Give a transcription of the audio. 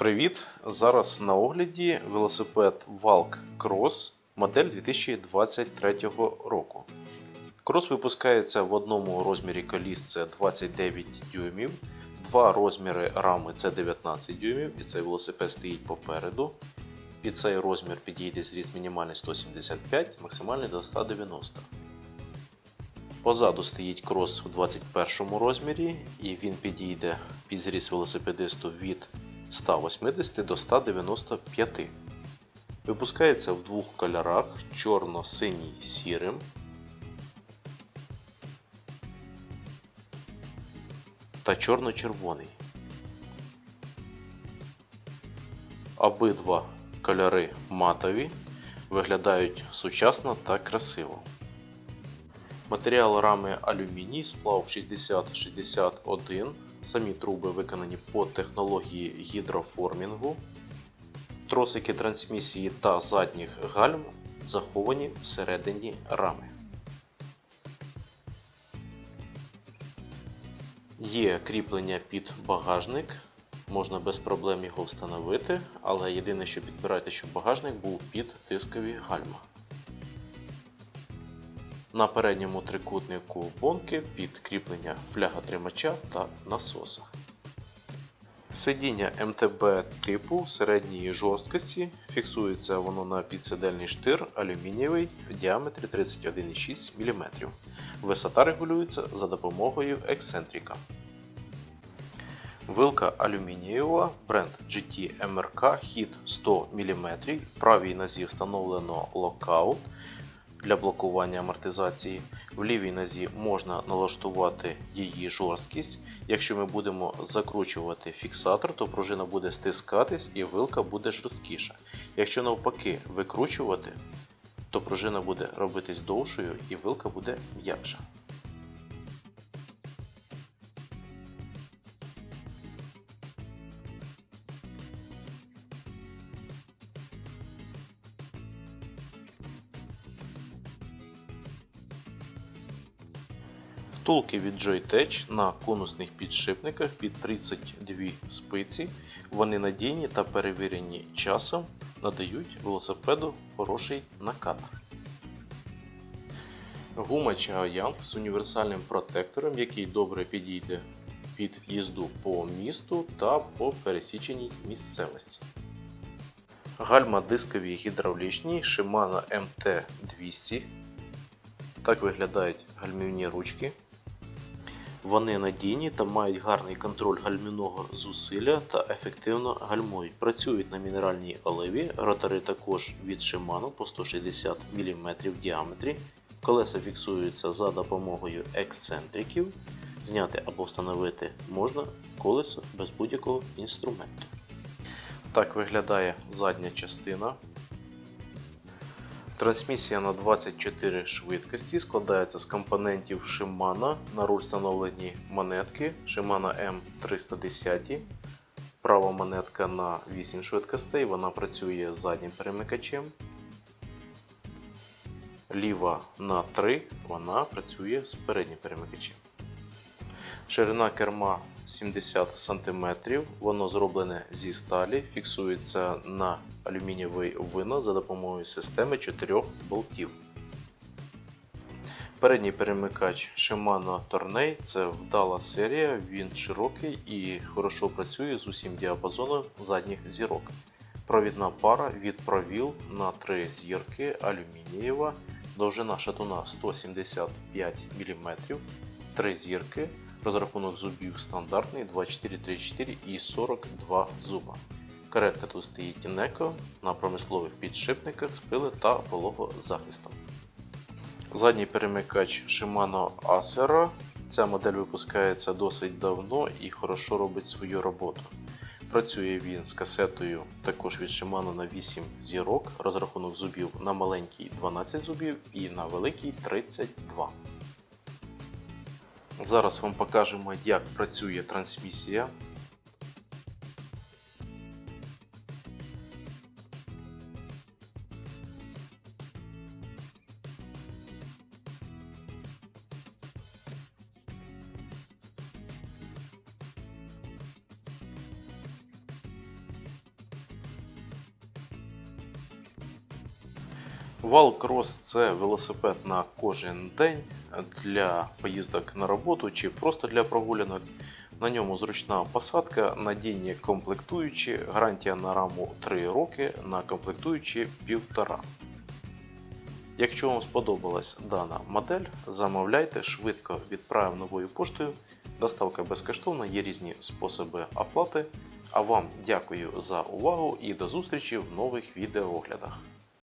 Привіт! Зараз на огляді велосипед Valk Cross модель 2023 року. Крос випускається в одному розмірі коліс це 29 дюймів, два розміри рами це 19 дюймів, і цей велосипед стоїть попереду. Під цей розмір підійде зріст мінімальний 175, максимальний до 190. Позаду стоїть крос у 21 розмірі, і він підійде під зріст велосипедисту від 180 до 195. Випускається в двох кольорах чорно-синій сірим. Та чорно-червоний. Обидва кольори матові, виглядають сучасно та красиво. Матеріал рами алюміній, сплав 6061. Самі труби виконані по технології гідроформінгу. Тросики трансмісії та задніх гальм заховані всередині рами. Є кріплення під багажник, можна без проблем його встановити, але єдине, що підбирайте, щоб багажник був під тискові гальма. На передньому трикутнику бонки підкріплення фляга тримача та насоса. Сидіння МТБ типу середньої жорсткості фіксується воно на підсидельний штир алюмінієвий в діаметрі 31,6 мм. Висота регулюється за допомогою ексцентрика. Вилка алюмінієва бренд GT MRK хід 100 мм. В правій нозі встановлено локаут для блокування амортизації. В лівій нозі можна налаштувати її жорсткість. Якщо ми будемо закручувати фіксатор, то пружина буде стискатись і вилка буде жорсткіша. Якщо навпаки викручувати, то пружина буде робитись довшою і вилка буде м'якша. Втулки від Joytech на конусних підшипниках під 32 спиці. Вони надійні та перевірені часом, надають велосипеду хороший накат. Гума Chaoyang з універсальним протектором, який добре підійде під їзду по місту та по пересіченій місцевості. Гальма дискові гідравлічні Shimano MT200. Так виглядають гальмівні ручки. Вони надійні та мають гарний контроль гальмівного зусилля та ефективно гальмують. Працюють на мінеральній оливі, ротори також від Shimano по 160 мм в діаметрі. Колеса фіксуються за допомогою ексцентриків. Зняти або встановити можна колесо без будь-якого інструменту. Так виглядає задня частина. Трансмісія на 24 швидкості складається з компонентів Shimano. На руль встановлені монетки Shimano M310. Права монетка на 8 швидкостей, вона працює заднім перемикачем. Ліва на 3, вона працює з переднім перемикачем. Ширина керма 70 см, воно зроблене зі сталі, фіксується на алюмінієвий винос за допомогою системи 4 болтів. Передній перемикач Shimano Tourney це вдала серія, він широкий і хорошо працює з усім діапазоном задніх зірок. Провідна пара від провіл на 3 зірки алюмінієва, довжина шатуна 175 мм, 3 зірки. Розрахунок зубів стандартний 2434 і 42 зуба. Каретка тут стоїть Неко на промислових підшипниках з пили та вологозахистом. Задній перемикач Shimano Acera. Ця модель випускається досить давно і хорошо робить свою роботу. Працює він з касетою також від Shimano на 8 зірок, розрахунок зубів на маленький 12 зубів і на великий 32. Зараз вам покажемо, як працює трансмісія. Валкрос це велосипед на кожен день для поїздок на роботу чи просто для прогулянок. На ньому зручна посадка, надійні комплектуючі, гарантія на раму 3 роки, на комплектуючі 1,5. Якщо вам сподобалась дана модель, замовляйте швидко відправимо новою поштою. Доставка безкоштовна, є різні способи оплати. А вам дякую за увагу і до зустрічі в нових відеооглядах.